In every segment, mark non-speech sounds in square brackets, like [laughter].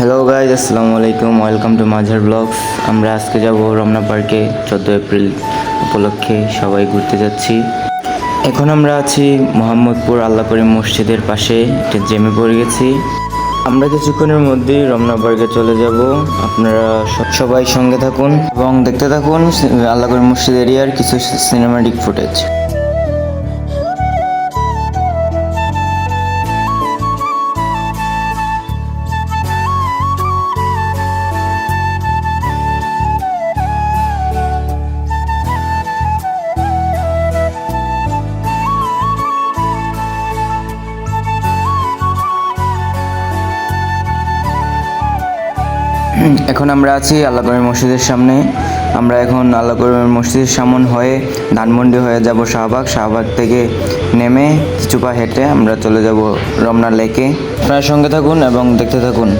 Hello guys আসসালামু আলাইকুম welcome to মাঝার blogs আমরা আজকে যাব রমনা পার্কে চোদ্দ এপ্রিল উপলক্ষে সবাই ঘুরতে যাচ্ছি। এখন আমরা আছি মোহাম্মদপুর আল্লাহপুরি মসজিদের পাশে, একটা জেমে পড়ে গেছি। আমরা কিছুক্ষণের মধ্যেই রমনা পার্কে চলে যাব। আপনারা সবাই সঙ্গে থাকুন এবং দেখতে থাকুন আল্লাহপুরি মসজিদ এরিয়ার কিছু সিনেমাটিক ফুটেজ এখন আমরা আছি আল্লাহ করিমের মসজিদের সামনে। আমরা এখন আল্লাহ করিমের মসজিদের সামন হয়ে ধানমন্ডি হয়ে যাব শাহবাগ। শাহবাগ থেকে নেমে কিছু পা হেঁটে আমরা চলে যাব রমনা লেকে। আপনার সঙ্গে থাকুন এবং দেখতে থাকুন।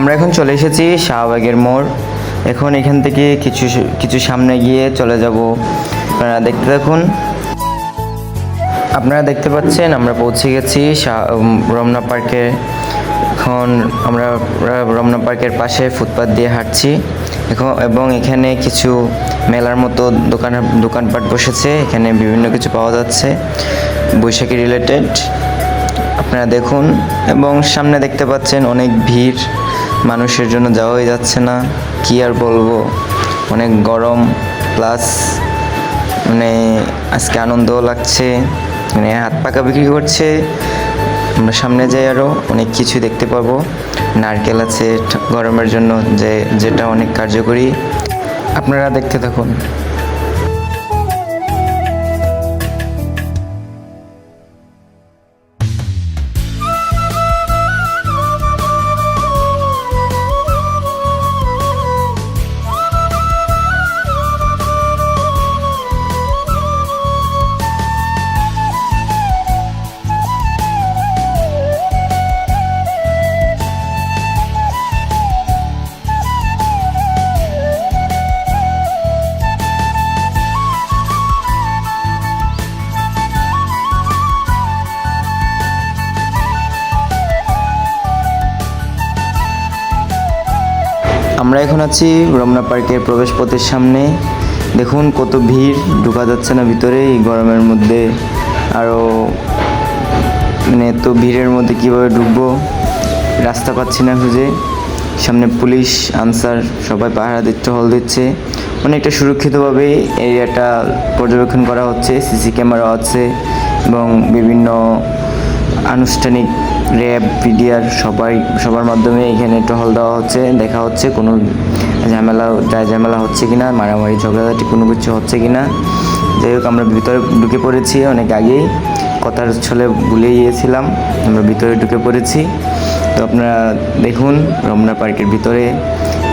আমরা এখন চলে এসেছি শাহবাগের মোড়। এখন এখান থেকে কিছু কিছু সামনে গিয়ে চলে যাব। আপনারা দেখতে থাকুন। আপনারা দেখতে পাচ্ছেন, আমরা পৌঁছে গেছি রমনা পার্কে এখন আমরা রমনা পার্কের পাশে ফুটপাত দিয়ে হাঁটছি। এখন, এবং এখানে কিছু মেলার মতো দোকান, দোকানপাট বসেছে। এখানে বিভিন্ন কিছু পাওয়া যাচ্ছে, বৈশাখী রিলেটেড আপনারা দেখুন, এবং সামনে দেখতে পাচ্ছেন অনেক ভিড়। মানুষের জন্য যাওয়াই যাচ্ছে না। কি আর বলব? অনেক গরম প্লাস মানে আজকে আনন্দও লাগছে মানে হাত পাকা বিক্রি করছে। আমরা সামনে যাই আরও অনেক কিছু দেখতে পাবো। নারকেল আছে গরমের জন্য যে, যেটা অনেক কার্যকরী। আপনারা দেখতে থাকুন। আমরা এখন আছি রমনা পার্কের প্রবেশপথের সামনে। দেখুন কত ভিড়, ঢোকা যাচ্ছে না ভিতরে, এই গরমের মধ্যে। আরও মানে এত ভিড়ের মধ্যে কীভাবে ঢুকবো? রাস্তা পাচ্ছি না খুঁজে। সামনে পুলিশ, আনসার, সবাই পাহারা দিচ্ছে, হল দিচ্ছে। অনেকটা সুরক্ষিতভাবে এরিয়াটা পর্যবেক্ষণ করা হচ্ছে, সিসি ক্যামেরা আছে এবং বিভিন্ন আনুষ্ঠানিক র্যাব, পিডিআর সবাই, সবার মাধ্যমে এখানে টহল দেওয়া হচ্ছে, দেখা হচ্ছে, কোনো ঝামেলা ঝামেলা হচ্ছে কি না মারামারি, ঝগড়াঝাটি, কোনো কিছু হচ্ছে কি না যাই হোক, আমরা ভিতরে ঢুকে পড়েছি অনেক আগেই। কথার ছলে ভুলে গিয়েছিলাম, আমরা ভিতরে ঢুকে পড়েছি। তো আপনারা দেখুন, রমনা পার্কের ভিতরে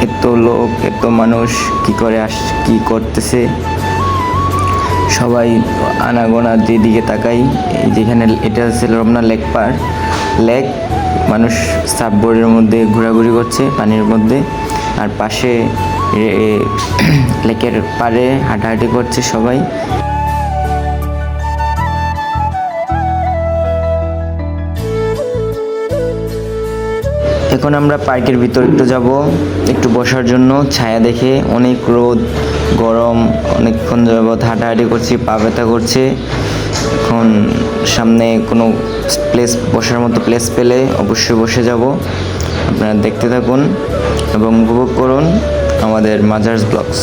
এত লোক, এত মানুষ, কি করে আস, কি করতেছে। সবাই আনাগোনা যেদিকে তাকাই। যেখানে এটা হচ্ছে রমনা লেক পার্ক লেক, মানুষ সাপবোর্ডের মধ্যে ঘোরাঘুরি করছে, পানির মধ্যে। আর পাশে [clears throat] লেকের পারে হাঁটাহাঁটি করছে সবাই। এখন আমরা পার্কের ভিতর একটু যাব। একটু বসার জন্য, ছায়া দেখে। অনেক রোদ, গরম, অনেকক্ষণ যাবৎ হাঁটাহাঁটি করছি, পা ব্যথা করছে। এখন সামনে কোনো প্লেস বসার মতো প্লেস পেলে অবশ্যই বসে যাব। আপনারা দেখতে থাকুন এবং উপভোগ করুন আমাদের মাজার্স ব্লগস।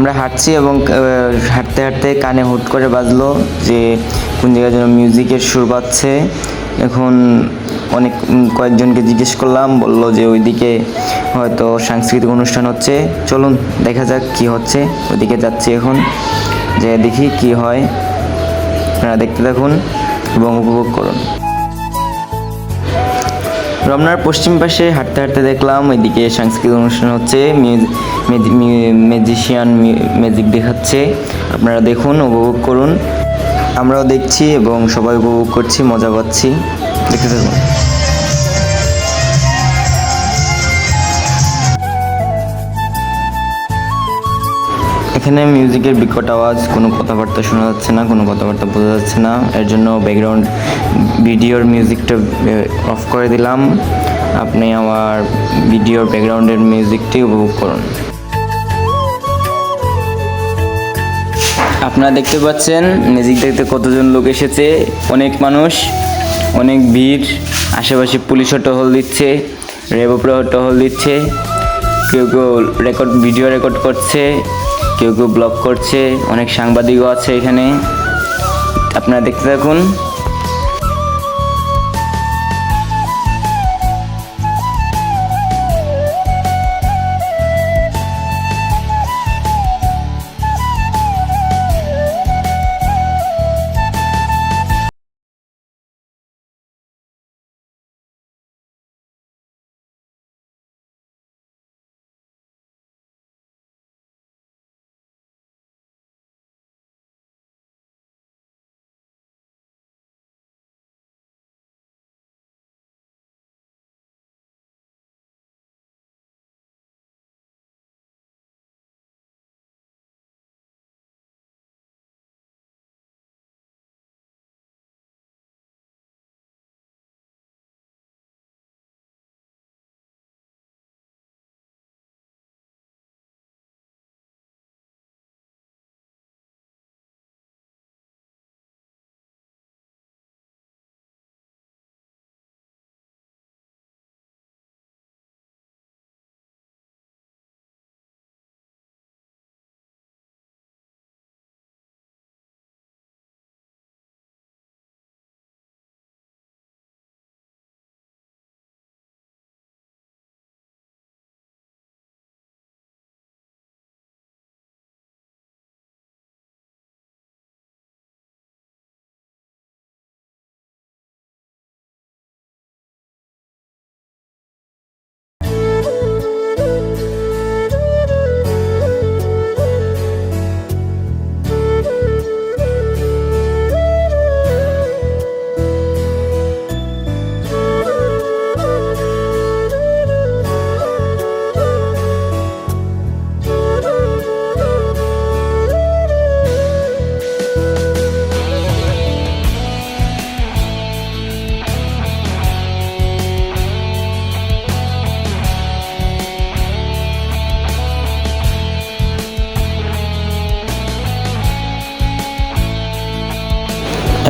আমরা হাঁটছি এবং হাঁটতে হাঁটতে কানে হুট করে বাজলো যে কোন জায়গায় যেন মিউজিকের সুর পাচ্ছে এখন অনেক কয়েকজনকে জিজ্ঞেস করলাম, বলল যে ওইদিকে হয়তো সাংস্কৃতিক অনুষ্ঠান হচ্ছে। চলুন, দেখা যাক কি হচ্ছে। ওইদিকে যাচ্ছি এখন, যে দেখি কি হয়। আপনারা দেখতে থাকুন এবং উপভোগ করুন। রমনার পশ্চিম পাশে হাঁটতে হাঁটতে দেখলাম, ওইদিকে সাংস্কৃতিক অনুষ্ঠান হচ্ছে ম্যাজিশিয়ান ম্যাজিক দেখাচ্ছে। আপনারা দেখুন, উপভোগ করুন। আমরাও দেখছি এবং সবাই উপভোগ করছি, মজা পাচ্ছি। দেখতে থাকুন। এখানে মিউজিকের বিকট আওয়াজ, কোনো কথাবার্তা শোনা যাচ্ছে না, কোনো কথাবার্তা বোঝা যাচ্ছে না। এর জন্য ব্যাকগ্রাউন্ড ভিডিওর মিউজিকটা অফ করে দিলাম। আপনি আমার ভিডিওর ব্যাকগ্রাউন্ডের মিউজিকটি উপভোগ করুন। আপনারা দেখতে পাচ্ছেন মিউজিক দেখতে কতজন লোক এসেছে? অনেক মানুষ, অনেক ভিড়। আশেপাশে পুলিশও টহল দিচ্ছে রেবপ্রহ টহল দিচ্ছে। কেউ কেউ রেকর্ড ভিডিও রেকর্ড করছে। কেউ কেউ ব্লগ করছে অনেক সাংবাদিকও আছে এখানে। আপনারা দেখতে থাকুন।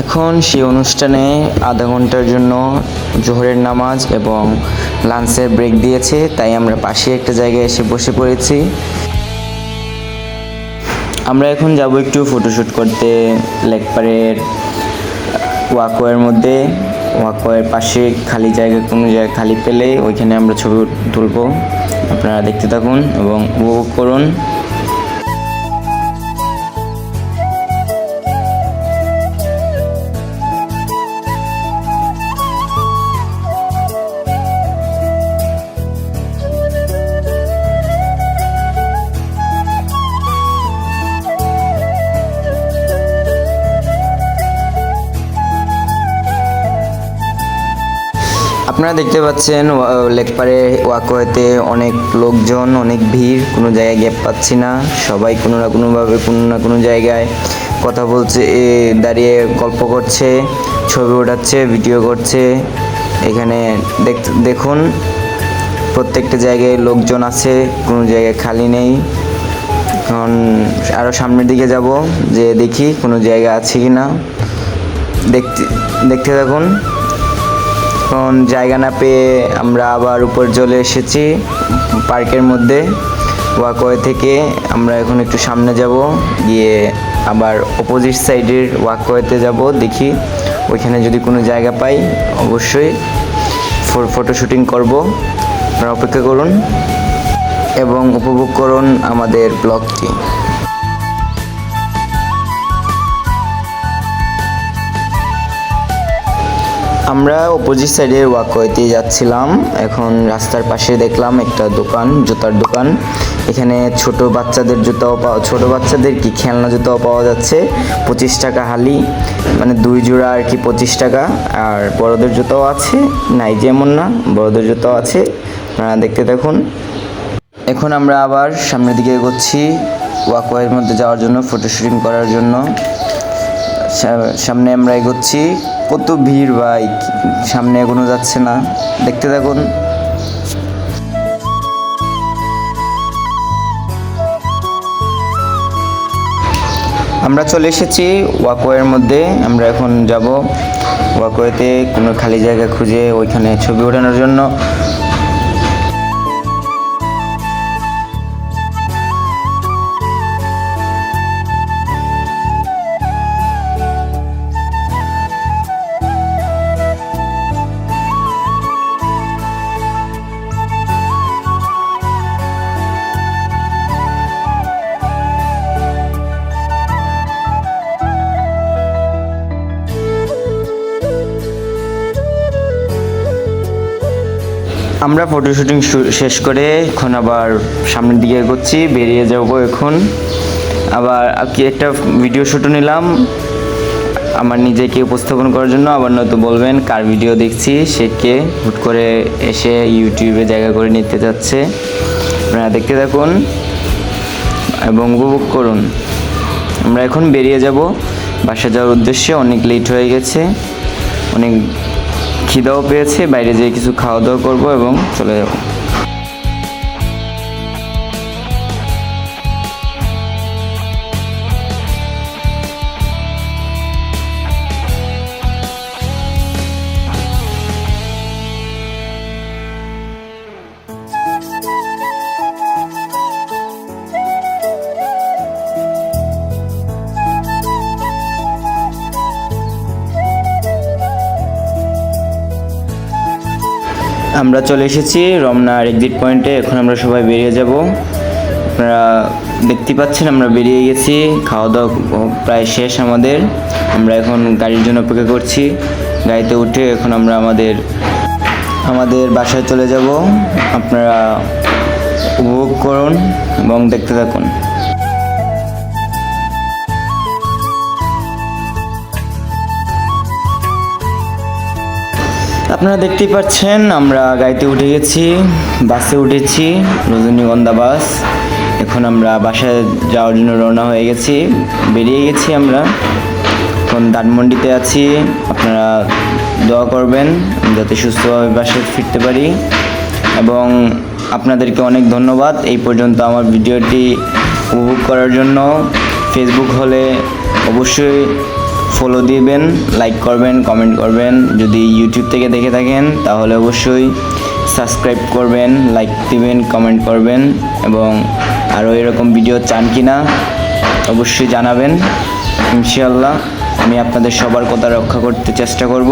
এখন সেই অনুষ্ঠানে আধা ঘণ্টার জন্য জোহরের নামাজ এবং লাঞ্চের ব্রেক দিয়েছে, তাই আমরা পাশে একটা জায়গায় এসে বসে পড়েছি। আমরা এখন যাব একটু ফটোশ্যুট করতে লেকপারের ওয়াকওয়ের মধ্যে। ওয়াকওয়ের পাশে খালি জায়গা, কোনো জায়গা খালি পেলে ওইখানে আমরা ছবি তুলবো। আপনারা দেখতে থাকুন এবং উপভোগ করুন। আপনারা দেখতে পাচ্ছেন লেকপারে ওয়াকওয়েতে অনেক লোকজন, অনেক ভিড়, কোনো জায়গায় গ্যাপ পাচ্ছি না। সবাই কোনো না কোনোভাবে, কোনো না কোনো জায়গায় কথা বলছে দাঁড়িয়ে গল্প করছে, ছবি ওঠাচ্ছে, ভিডিও করছে। এখানে দেখ- দেখুন, প্রত্যেকটা জায়গায় লোকজন আছে, কোনো জায়গায় খালি নেই। এখন আরও সামনের দিকে যাব যে দেখি কোনো জায়গা আছে কি না দেখতে দেখতে থাকুন। এখন জায়গা না পেয়ে আমরা আবার উপর চলে এসেছি পার্কের মধ্যে। ওয়াকওয়ে থেকে আমরা এখন একটু সামনে যাব, গিয়ে আবার অপোজিট সাইডের ওয়াকওয়েতে যাব, দেখি ওইখানে যদি কোনো জায়গা পাই অবশ্যই ফটো শুটিং করব। আপনারা অপেক্ষা করুন এবং উপভোগ করুন আমাদের ব্লগটি আমরা অপোজিট সাইডের ওয়াকওয়েতে যাচ্ছিলাম। এখন রাস্তার পাশে দেখলাম একটা দোকান, জুতার দোকান। এখানে ছোট বাচ্চাদের জুতাও পাওয়া, ছোট বাচ্চাদের কি খেলনা জুতাও পাওয়া যাচ্ছে। পঁচিশ টাকা হালি মানে দুই জোড়া আর কি পঁচিশ টাকা। আর বড়দের জুতাও আছে, নাই যেমন না, বড়দের জুতাও আছে। আপনারা দেখতে দেখুন এখন আমরা আবার সামনের দিকে এগোচ্ছি ওয়াকওয়ের মধ্যে যাওয়ার জন্য ফটো শুটিং করার জন্য। সামনে আমরা এগোচ্ছি। কত ভিড় ভাই, সামনে এগোনো যাচ্ছে না। দেখতে থাকুন। আমরা চলে এসেছি ওয়াকওয়ের মধ্যে। আমরা এখন যাব ওয়াকওয়েতে কোনো খালি জায়গা খুঁজে ওইখানে ছবি ওঠানোর জন্য। আমরা ফটো শুটিং শেষ করে এখন আবার সামনের দিকে এগোচ্ছি, বেরিয়ে যাব এখন। আবার কি একটা ভিডিও শ্যুটও নিলাম, আমার নিজেকে উপস্থাপন করার জন্য। আবার নয়তো বলবেন কার ভিডিও দেখছি, সে কে হুট করে এসে ইউটিউবে জায়গা করে নিতে যাচ্ছে। আপনারা দেখতে থাকুন এবং উপভোগ করুন। আমরা এখন বেরিয়ে যাব। বাসা যাওয়ার উদ্দেশ্যে অনেক লেট হয়ে গেছে, অনেক খিদাও পেয়েছে বাইরে যেয়ে কিছু খাওয়া দাওয়া করব এবং চলে যাব। আমরা চলে এসেছি রমনার এক্সিট পয়েন্টে এখন আমরা সবাই বেরিয়ে যাব। আপনারা দেখতে পাচ্ছেন আমরা বেরিয়ে গেছি। খাওয়া দাওয়া প্রায় শেষ আমাদের। আমরা এখন গাড়ির জন্য অপেক্ষা করছি। গাড়িতে উঠে এখন আমরা আমাদের আমাদের বাসায় চলে যাব। আপনারা উপভোগ করুন এবং দেখতে থাকুন। আপনারা দেখতেই পাচ্ছেন, আমরা গাড়িতে উঠে গেছি, বাসে উঠেছি, রজনীগন্ধা বাস। এখন আমরা বাসায় যাওয়ার জন্য রওনা হয়ে গেছি, বেরিয়ে গেছি আমরা। এখন ধানমন্ডিতে আছি, আপনারা দোয়া করবেন যাতে সুস্থভাবে বাসায় ফিরতে পারি। এবং আপনাদেরকে অনেক ধন্যবাদ এই পর্যন্ত আমার ভিডিওটি উপভোগ করার জন্য। ফেসবুক হলে অবশ্যই ফলো দিবেন লাইক করবেন কমেন্ট করবেন। যদি ইউটিউব থেকে দেখে থাকেন, তাহলে অবশ্যই সাবস্ক্রাইব করবেন লাইক দিবেন কমেন্ট করবেন এবং আরও এরকম ভিডিও চান কি না অবশ্যই জানাবেন। ইনশাআল্লাহ, আমি আপনাদের সবার কথা রক্ষা করতে চেষ্টা করব।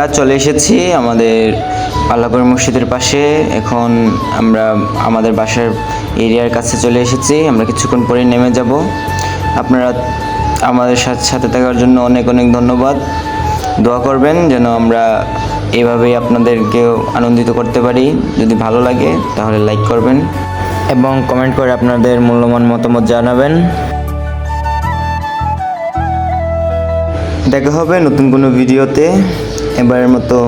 আমরা চলে এসেছি আমাদের আল্লাহপুর মসজিদের পাশে। এখন আমরা আমাদের বাসার এরিয়ার কাছে চলে এসেছি। আমরা কিছুক্ষণ পরে নেমে যাব। আপনারা আমাদের সাথে সাথে থাকার জন্য অনেক অনেক ধন্যবাদ। দোয়া করবেন যেন আমরা এভাবেই আপনাদেরকেও আনন্দিত করতে পারি। যদি ভালো লাগে তাহলে লাইক করবেন এবং কমেন্ট করে আপনাদের মূল্যবান মতামত জানাবেন। দেখা হবে নতুন কোনো ভিডিওতে। এবারের মতো